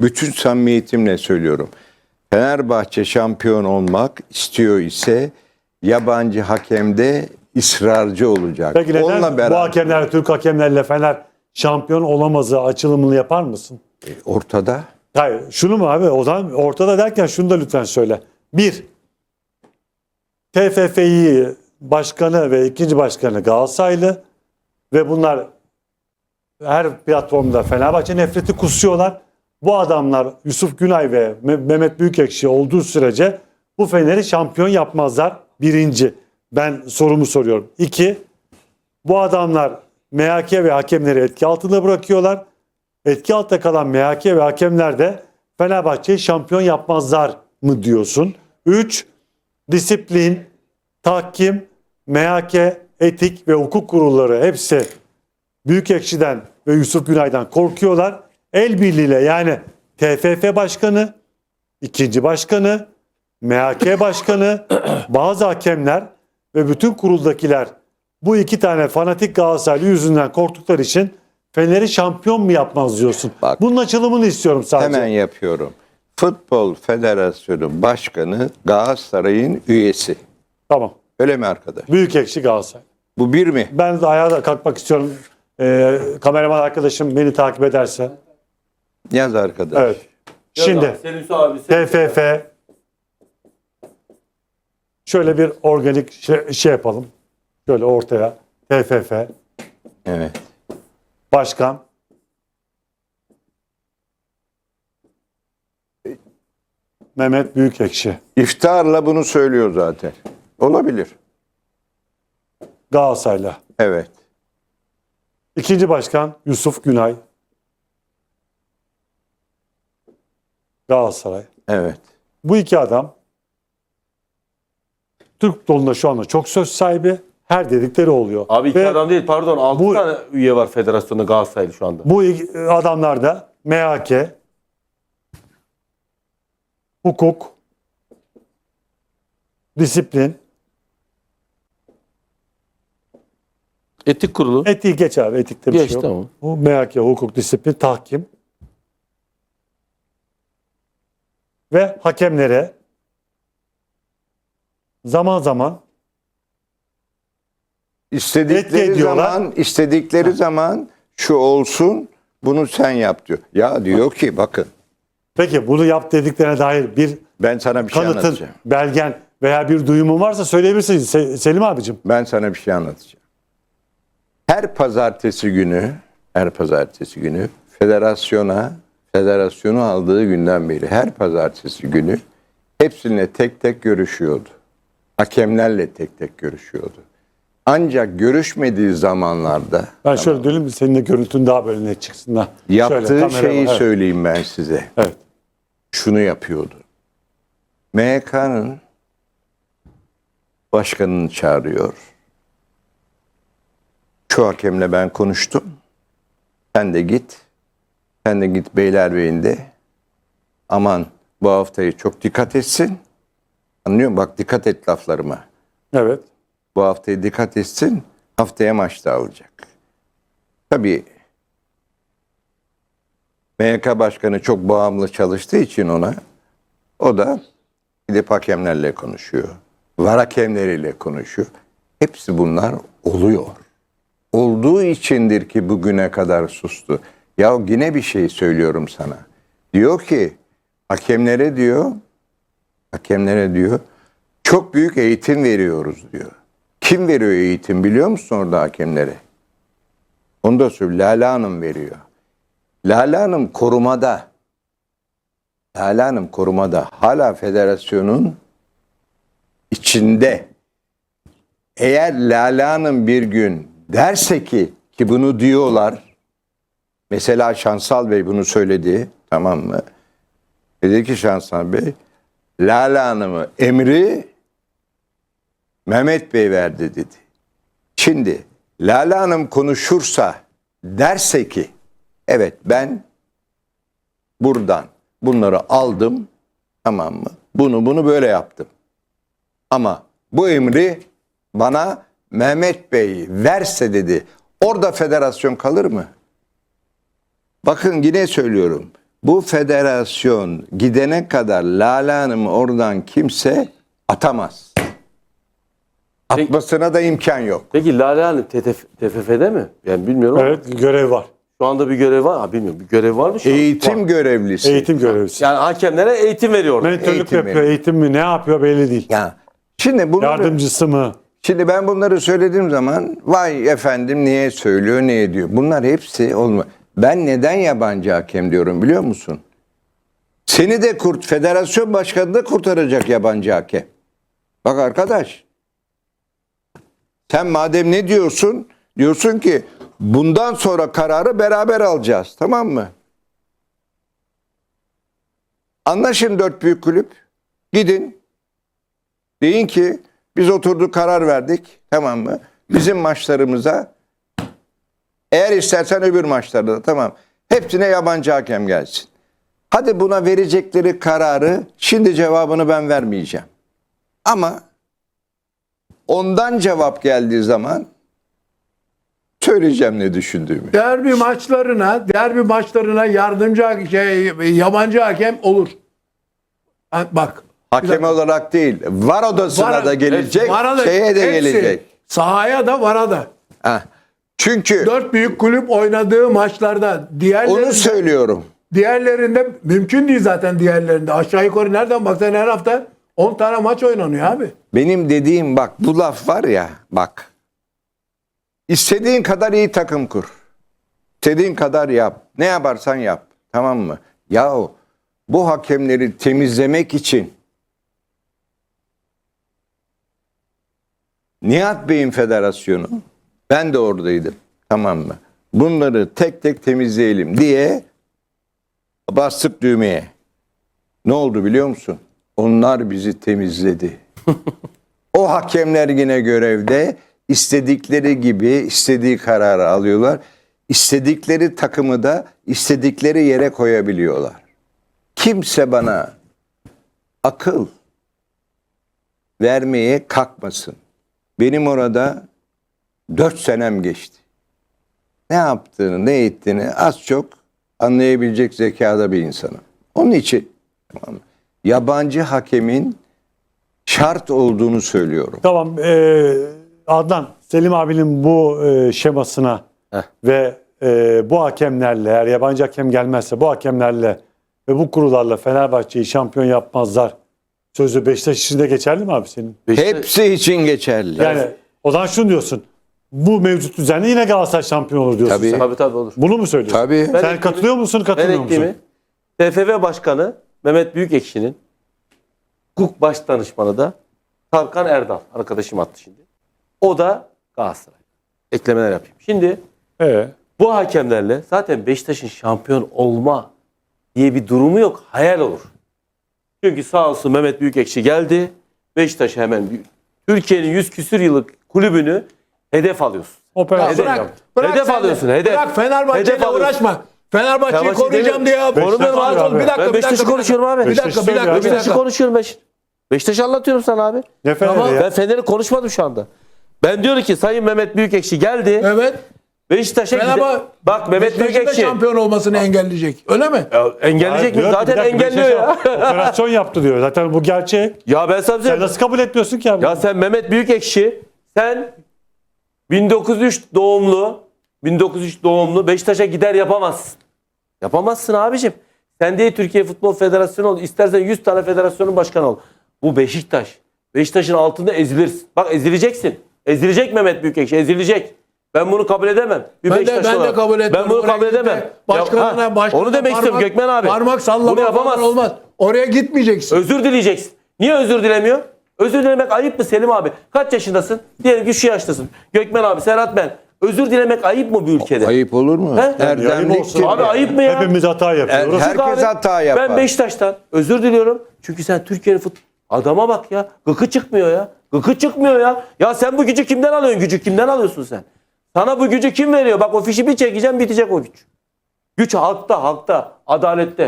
bütün samimiyetimle söylüyorum. Fenerbahçe şampiyon olmak istiyor ise yabancı hakemde ısrarcı olacak. Peki neden Onunla bu beraber hakemler, Türk hakemlerle Fener şampiyon olamazı açılımını yapar mısın? ortada Hayır, şunu mu abi? O zaman ortada derken şunu da lütfen söyle. Bir, TFF'yi başkanı ve ikinci başkanı Galatasaraylı ve bunlar her platformda Fenerbahçe nefreti kusuyorlar. Bu adamlar Yusuf Günay ve Me- Mehmet Büyükekşi olduğu sürece bu Fener'i şampiyon yapmazlar. Birinci. Ben sorumu soruyorum. İki, bu adamlar MHK ve hakemleri etki altında bırakıyorlar. Etki altında kalan MHK ve hakemler de Fenerbahçe'yi şampiyon yapmazlar mı diyorsun? 3. Disiplin, tahkim, MHK, etik ve hukuk kurulları hepsi Büyükekşi'den ve Yusuf Günay'dan korkuyorlar. El birliğiyle yani TFF başkanı, ikinci başkanı, MHK başkanı, bazı hakemler ve bütün kuruldakiler bu iki tane fanatik Galatasaraylı yüzünden korktukları için Fener'i şampiyon mu yapmaz diyorsun. Bak. Bunun açılımını istiyorum sadece. hemen yapıyorum. Futbol Federasyonu Başkanı Galatasaray'ın üyesi. Tamam. Öyle mi arkadaş? Büyük ekşi Galatasaray. Bu bir mi? Ben de ayağa kalkmak istiyorum. Ee, kameraman arkadaşım beni takip ederse. Yaz arkadaş. Evet. Şimdi abi. Selim- TFF şöyle bir organik şey, şey yapalım. Şöyle ortaya TFF Evet. başkan Mehmet Büyükekşi İftarla bunu söylüyor zaten. Olabilir. Galatasaray'la. Evet. İkinci başkan Yusuf Günay Galatasaray. Evet. Bu iki adam Türk futbolunda şu anda çok söz sahibi. Her dedikleri oluyor. Abi iki Ve adam değil pardon 6 bu- tane üye var federasyonda Galatasaraylı şu anda. Bu adamlar da MHK, hukuk, disiplin, Etik kurulu. etik geç abi etikte bir Geç, şey yok. tamam. Bu MHK, hukuk, disiplin, tahkim ve hakemlere zaman zaman Etki İstedikleri ediyorlar. zaman, istedikleri zaman şu olsun, bunu sen yap diyor. Ya diyor ki bakın peki bunu yap dediklerine dair bir ben sana bir şey kanıtın, anlatacağım. belgen veya bir duyumun varsa söyleyebilirsin Se- Selim abicim. Ben sana bir şey anlatacağım. Her pazartesi günü, her pazartesi günü federasyona, federasyonu aldığı günden beri her pazartesi günü hepsininle tek tek görüşüyordu. Hakemlerle tek tek görüşüyordu. Ancak görüşmediği zamanlarda Ben şöyle döneyim senin de görüntün daha böyle net çıksın. Ha. yaptığı Şöyle, şeyi var, evet. söyleyeyim ben size. Evet. Şunu yapıyordu. MHK'nın başkanını çağırıyor. Şu hakemle ben konuştum. Sen de git. Sen de git Beylerbeyi'nde. Aman bu haftayı çok dikkat etsin. Anlıyor musun? Bak dikkat et laflarıma. Evet. Bu haftaya dikkat etsin. Haftaya maçta alacak. Tabii MHK Başkanı çok bağımlı çalıştığı için ona o da gidip hakemlerle konuşuyor. Var hakemleriyle konuşuyor. Hepsi bunlar oluyor. Olduğu içindir ki bugüne kadar sustu. Ya yine bir şey söylüyorum sana. Diyor ki hakemlere diyor hakemlere diyor çok büyük eğitim veriyoruz diyor. Kim veriyor eğitim biliyor musun orada hakemlere? Onu da söyle. Lale Hanım veriyor. Lale Hanım korumada. Lale Hanım korumada. Hala federasyonun içinde. Eğer Lale Hanım bir gün derse ki ki bunu diyorlar. Mesela Şansal Bey bunu söyledi. Tamam mı? Dedi ki Şansal Bey Lale Hanım'ı emri Mehmet Bey verdi dedi. Şimdi Lale Hanım konuşursa derse ki evet ben buradan bunları aldım tamam mı? Bunu bunu böyle yaptım. Ama bu emri bana Mehmet Bey verse dedi. Orada federasyon kalır mı? Bakın yine söylüyorum. Bu federasyon gidene kadar Lale Hanım'ı oradan kimse atamaz. Atmasına da imkan yok. Peki Lale Hanım TTF, TFF'de mi? Yani bilmiyorum ama Evet görev var. şu anda bir görev var. Ha, bilmiyorum bir görev var mı şu an? Eğitim Var. görevlisi. Eğitim görevlisi. Yani hakemlere eğitim veriyorlar. Mentorluk Eğitim yapıyor. veriyor. Eğitim mi ne yapıyor belli değil. Ya şimdi bunları, Yardımcısı mı? şimdi ben bunları söylediğim zaman vay efendim niye söylüyor ne ediyor. Bunlar hepsi olma. Ben neden yabancı hakem diyorum biliyor musun? Seni de kurt federasyon başkanı da kurtaracak yabancı hakem. Bak arkadaş. Sen madem ne diyorsun? Diyorsun ki bundan sonra kararı beraber alacağız. Tamam mı? Anlaşın dört büyük kulüp. Gidin. Deyin ki biz oturduk karar verdik. Tamam mı? Bizim maçlarımıza eğer istersen öbür maçlarda da tamam. Hepsine yabancı hakem gelsin. Hadi buna verecekleri kararı şimdi cevabını ben vermeyeceğim. Ama ondan cevap geldiği zaman söyleyeceğim ne düşündüğümü. Derbi maçlarına, derbi maçlarına yardımcı şey, yabancı hakem olur. Bak. Hakem olarak değil, var odasına Vara- da gelecek, Vara da- şeye de hepsi, gelecek. Sahaya da vara da. Heh. Çünkü Dört büyük kulüp oynadığı maçlarda diğerlerinde, onu söylüyorum. diğerlerinde mümkün değil zaten diğerlerinde. Aşağı yukarı nereden baksan her hafta 10 tane maç oynanıyor abi. Benim dediğim bak bu laf var ya bak. İstediğin kadar iyi takım kur. İstediğin kadar yap. Ne yaparsan yap. Tamam mı? Yahu bu hakemleri temizlemek için Nihat Bey'in federasyonu ben de oradaydım. Tamam mı? Bunları tek tek temizleyelim diye bastık düğmeye. Ne oldu biliyor musun? Onlar bizi temizledi. o hakemler yine görevde istedikleri gibi istediği kararı alıyorlar. İstedikleri takımı da istedikleri yere koyabiliyorlar. Kimse bana akıl vermeye kalkmasın. Benim orada dört senem geçti. Ne yaptığını, ne ettiğini az çok anlayabilecek zekada bir insanım. Onun için tamam yabancı hakemin şart olduğunu söylüyorum. Tamam. eee, Adnan, Selim abinin bu eee, şemasına Heh. ve eee, bu hakemlerle eğer yabancı hakem gelmezse bu hakemlerle ve bu kurullarla Fenerbahçe'yi şampiyon yapmazlar. Sözü Beşiktaş için de geçerli mi abi senin? Beşiktaş- Hepsi için geçerli. Yani o zaman şunu diyorsun. Bu mevcut düzenle yine Galatasaray şampiyon olur diyorsun Tabii. sen. Tabii tabii olur. Bunu mu söylüyorsun? Tabii. Ben Sen ekleyeyim- katılıyor musun, Ben katılmıyor musun? ekleyeyim mi? TFF Başkanı Mehmet Büyükekşi'nin hukuk baş danışmanı da Tarkan Erdal. Arkadaşım attı şimdi. O da Galatasaray. Eklemeler yapayım. Şimdi Ee, bu hakemlerle zaten Beşiktaş'ın şampiyon olma diye bir durumu yok. Hayal olur. Çünkü sağ olsun Mehmet Büyükekşi geldi. Beşiktaş hemen bir- Türkiye'nin 100 küsür yıllık kulübünü hedef alıyorsun. operasyon Hedef- Bırak, bırak Hedef sen de. alıyorsun, hedef. Bırak Fenerbahçe'yle Hedef alıyorsun. uğraşma. Fenerbahçe'yi Fenerbahçe koruyacağım diye. Beşiktaş abi. abi. Bir dakika, Ben bir Beşiktaş'ı dakika, konuşuyorum abi. Bir dakika, bir dakika, bir. Beşiktaş'ı dakika. konuşuyorum Beş. Beşiktaş'ı anlatıyorum sana abi. Ne Fener'i Tamam, ya? Ben Fener'i konuşmadım şu anda. Ben diyorum ki Sayın Mehmet Büyükekşi geldi. Evet. Beşiktaş'a gide- Fenerbahçe Bak Mehmet Beşiktaş'ın da Büyükekşi şampiyon olmasını engelleyecek. Öyle mi? Ya, engelleyecek mi? Diyor ki, bir Zaten dakika, engelliyor ya. Operasyon yaptı diyor. Zaten bu gerçek. ya ben sana Sen söyleyeyim. nasıl kabul etmiyorsun ki abi? Ya sen Mehmet Büyükekşi sen 1903 doğumlu 1903 doğumlu Beşiktaş'a gider yapamazsın. Yapamazsın abicim. Sen değil Türkiye Futbol Federasyonu ol. İstersen 100 tane federasyonun başkanı ol. Bu Beşiktaş. Beşiktaş'ın altında ezilirsin. Bak ezileceksin. Ezilecek Mehmet Büyükekşi ezilecek. Ben bunu kabul edemem. Bir Ben de, ben de olarak. kabul etmiyorum. Ben bunu Oraya kabul de edemem. Başkanına, Ya, ha, başkanına onu demek istiyorum Gökmen abi. Parmak sallama Bunu yapamaz. olmaz. Oraya gitmeyeceksin. Özür dileyeceksin. Niye özür dilemiyor? Özür dilemek ayıp mı Selim abi? Kaç yaşındasın? Diyelim ki şu yaştasın. Gökmen abi, Serhat ben. Özür dilemek ayıp mı bu ülkede? Ayıp olur mu? He? Erdemlik olsun. Abi ayıp mı ya? Hepimiz hata yapıyoruz. Her- herkes Abi, hata yapar. Ben Beşiktaş'tan özür diliyorum. Çünkü sen Türkiye'nin fut Adama bak ya. Gıkı çıkmıyor ya. Gıkı çıkmıyor ya. Ya sen bu gücü kimden alıyorsun? Gücü kimden alıyorsun sen? Sana bu gücü kim veriyor? Bak o fişi bir çekeceğim bitecek o güç. Güç halkta, halkta, adalette.